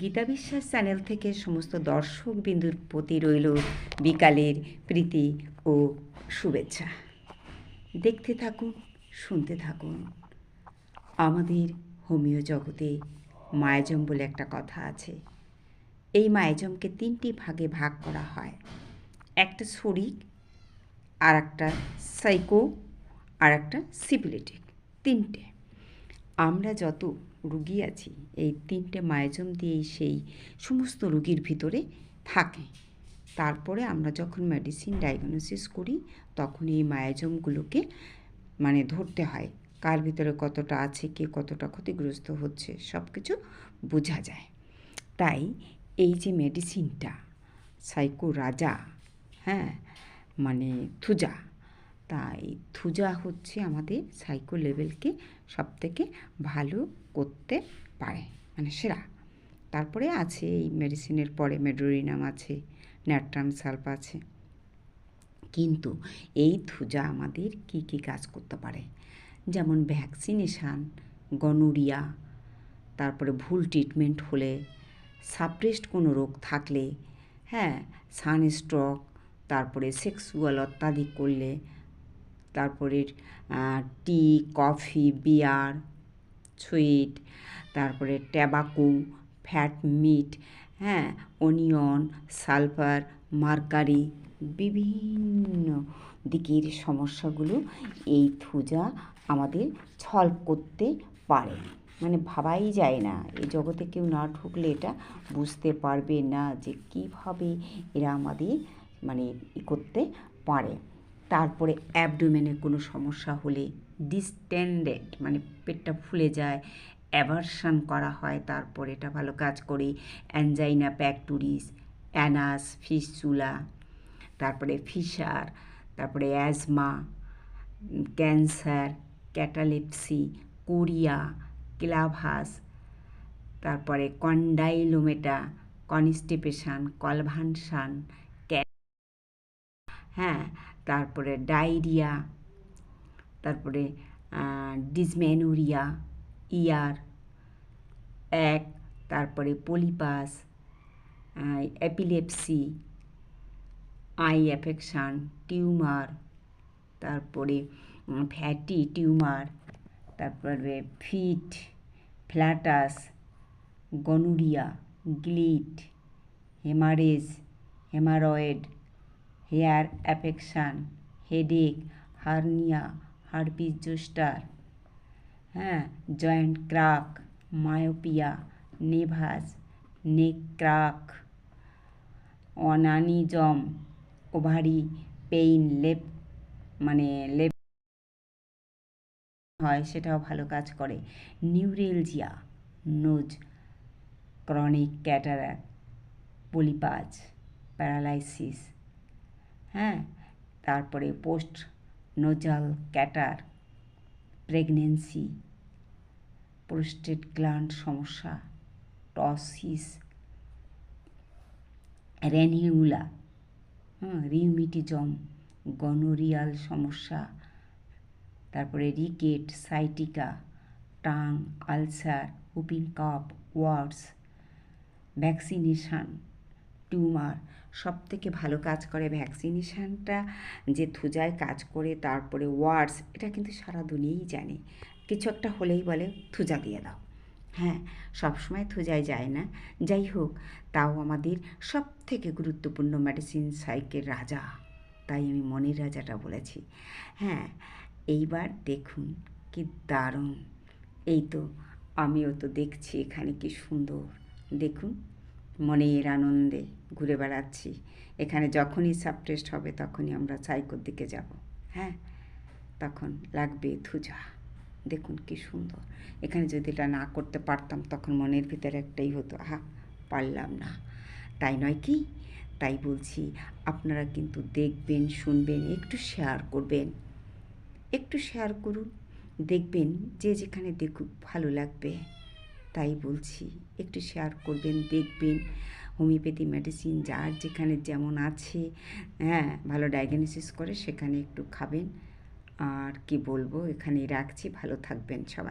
গীতা বিশ্বাস চ্যানেল থেকে সমস্ত দর্শক বিন্দুর প্রতি রইল বিকালের প্রীতি ও শুভেচ্ছা। দেখতে থাকুন, শুনতে থাকুন। আমাদের হোমিও জগতে মায়াজম বলে একটা কথা আছে। এই মায়াজমকে তিনটি ভাগে ভাগ করা হয়। একটা শরিক আর একটা সাইকো আর একটা সিপিলিটিক তিনটে। আমরা যত রুগী আছি, এই তিনটে মায়াজম দিয়েই সেই সমস্ত রুগীর ভিতরে থাকে। তারপরে আমরা যখন মেডিসিন ডায়াগনোসিস করি, তখন এই মায়াজমগুলোকে মানে ধরতে হয়, কার ভিতরে কতটা আছে, কে কতটা ক্ষতিগ্রস্ত হচ্ছে সব কিছু বোঝা যায়। তাই এই যে মেডিসিনটা সাইকো রাজা হ্যাঁ মানে থুজা তাই থুজা হচ্ছে আমাদের সাইকো লেভেলকে সব থেকে ভালো করতে পারে মানে সেরা। তারপরে আছে এই মেডিসিনের পরে মেডোরিনাম আছে ন্যাট্রাম সালফ আছে। কিন্তু এই থুজা আমাদের কি কি কাজ করতে পারে? যেমন ভ্যাকসিনেশান গনোরিয়া তারপরে ভুল ট্রিটমেন্ট হলে সাপ্রেসড কোনো রোগ থাকলে হ্যাঁ সানস্ট্রোক তারপরে সেক্সুয়াল অত্যাধিক করলে তারপরে টি, কফি, বিয়ার, সুইট, তারপরে ট্যাবাকু, ফ্যাট মিট হ্যাঁ অনিয়ন, সালফার, মার্কারি, বিভিন্ন দিকের সমস্যাগুলো এই থুজা আমাদের সলভ করতে পারে। মানে ভাবাই যায় না। এই জগতে কেউ না ঢুকলে এটা বুঝতে পারবে না যে কীভাবে এরা আমাদের মানে ই করতে পারে। তারপরে অ্যাবডোমেনের কোনো সমস্যা হলে ডিস্টেন্ডেড মানে পেটটা ফুলে যায় অ্যাভারশন করা হয়, তারপর এটা ভালো কাজ করে অ্যানজাইনা প্যাকটুরিস অ্যানাস ফিসচুলা তারপরে ফিশার তারপরে asthma cancer catalepsy chorea clavus তারপরে কন্ডাইলোমেটা কনস্টিপেশন কলভানশান হ্যাঁ তারপরে ডায়রিয়া, তারপরে ডিসমেনোরিয়া ইয়ার এক, তারপরে polypus epilepsy eye affection, tumour, তারপরে ফ্যাটি টিউমার, তারপরে fit, flatus, gonorrhoea, gleet, haemorrhage, haemorrhoid hair affection, headache, hernia, herpes zoster হ্যাঁ joint crack myopia, naevus, neck crack onanism, ovary pain, লেপ মানে লেপ হয়, সেটাও ভালো কাজ করে। Neuralgia, nose, chronic cataract polypus, paralysis হ্যাঁ? তারপরে post nasal catarrh, pregnancy, prostate gland সমস্যা, টসিস, রেনিউলা হ্যাঁ রিউমিটিজম, গনোরিয়াল সমস্যা, তারপরে rickets, sciatica, tongue, ulcer, whooping cough, warts, vaccination. Tumour. সব থেকে ভালো কাজ করে ভ্যাকসিনেশানটা যে থুজায় কাজ করে, তারপরে ওয়ার্ডস, এটা কিন্তু সারা দুনিয়াই জানে। কিছু একটা হলেই বলে থুজা দিয়ে দাও। হ্যাঁ সবসময় থুজায় যায় না। যাই হোক, তাও আমাদের সব থেকে গুরুত্বপূর্ণ মেডিসিন সাইকের রাজা। তাই আমি মনের রাজাটা বলেছি। হ্যাঁ এইবার দেখুন কি দারুণ। এই তো, আমিও তো দেখছি এখানে কি সুন্দর। দেখুন। মনের আনন্দে ঘুরে বেড়াচ্ছি। এখানে যখনই সাবটেস্ট হবে তখনই আমরা সাইকোর দিকে যাব। হ্যাঁ? তখন লাগবে থুজা দেখুন কি সুন্দর। এখানে যদি এটা না করতে পারতাম তখন মনের ভিতরে একটাই হতো, আহা, পারলাম না। তাই নয় কি? তাই বলছি, আপনারা কিন্তু দেখবেন, শুনবেন, একটু শেয়ার করবেন। একটু শেয়ার করুন। দেখবেন যে যেখানে দেখুক ভালো লাগবে। তাই বলছি, একটু শেয়ার করবেন, দেখবেন। হোমিওপ্যাথি মেডিসিন যার যেখানে যেমন আছে হ্যাঁ ভালো ডায়াগনোসিস করে সেখানে একটু খাবেন। আর কি বলব, এখানেই রাখছি। ভালো থাকবেন সবাই।